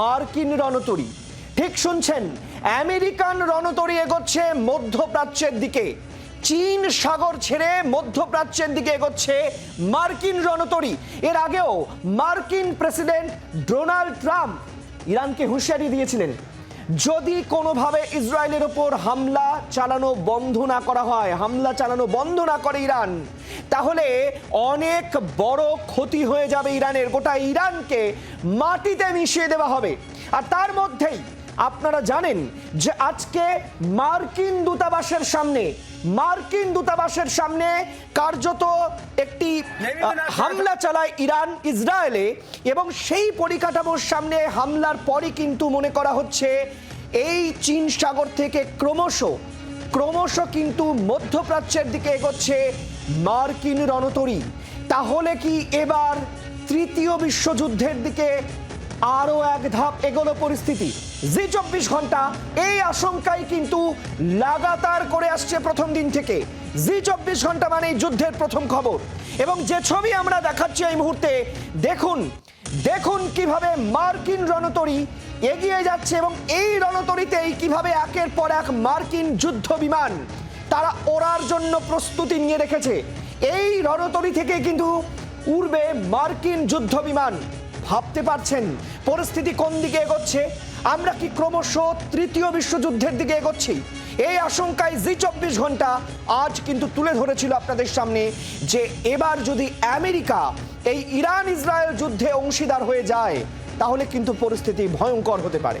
মার্কিন রণতরী। ঠিক শুনছেন, আমেরিকান রণতরী এগোচ্ছে মধ্যপ্রাচ্যের দিকে। চীন সাগর ছেড়ে মধ্যপ্রাচ্যের দিকে এগোচ্ছে মার্কিন রণতরী। এর আগেও মার্কিন প্রেসিডেন্ট ডোনাল্ড ট্রাম্প ইরানকে হুঁশিয়ারি দিয়েছিলেন। যদি কোনোভাবে ইসরায়েলের ওপর হামলা চালানো বন্ধ না করা হয়, হামলা চালানো বন্ধ না করে ইরান তাহলে অনেক বড় ক্ষতি হয়ে যাবে ইরানের। গোটা ইরানকে মাটিতে মিশিয়ে দেওয়া হবে। আর তার মধ্যেই আপনারা জানেন যে আজকে মার্কিন দূতাবাসের সামনে, মার্কিন দূতাবাসের সামনে কার্যত একটি হামলা চালায় ইরান, ইসরায়েলে। এবং সেই পরিকাঠামোর সামনে হামলার পরই কিন্তু মনে করা হচ্ছে এই চীন সাগর থেকে ক্রমশ ক্রমশ কিন্তু মধ্যপ্রাচ্যের দিকে এগোচ্ছে মার্কিন রণতরী। তাহলে কি এবার তৃতীয় বিশ্বযুদ্ধের দিকে আরও এক ধাপ এগোলো পরিস্থিতি? জি চব্বিশ ঘণ্টা, এই আশঙ্কাই কিন্তু লাগাতার করে আসছে প্রথম দিন থেকে। জি চব্বিশ ঘণ্টা মানে যুদ্ধের প্রথম খবর। এবং যে ছবি আমরা দেখাচ্ছি এই মুহূর্তে, দেখুন দেখুন কীভাবে মার্কিন রণতরী এগিয়ে যাচ্ছে এবং এই রণতরীতেই কীভাবে একের পর এক মার্কিন যুদ্ধ বিমান তারা ওড়ার জন্য প্রস্তুতি নিয়ে রেখেছে। এই রণতরী থেকে কিন্তু উড়বে মার্কিন যুদ্ধ বিমান ভাবতে পারছেন পরিস্থিতি কোন দিকে এগোচ্ছে? আমরা কি ক্রমশ তৃতীয় বিশ্বযুদ্ধের দিকে এগোচ্ছি? এই আশঙ্কায় জি চব্বিশ ঘণ্টা আজ কিন্তু তুলে ধরেছিল আপনাদের সামনে যে এবার যদি আমেরিকা এই ইরান ইসরায়েল যুদ্ধে অংশীদার হয়ে যায়, তাহলে কিন্তু পরিস্থিতি ভয়ঙ্কর হতে পারে।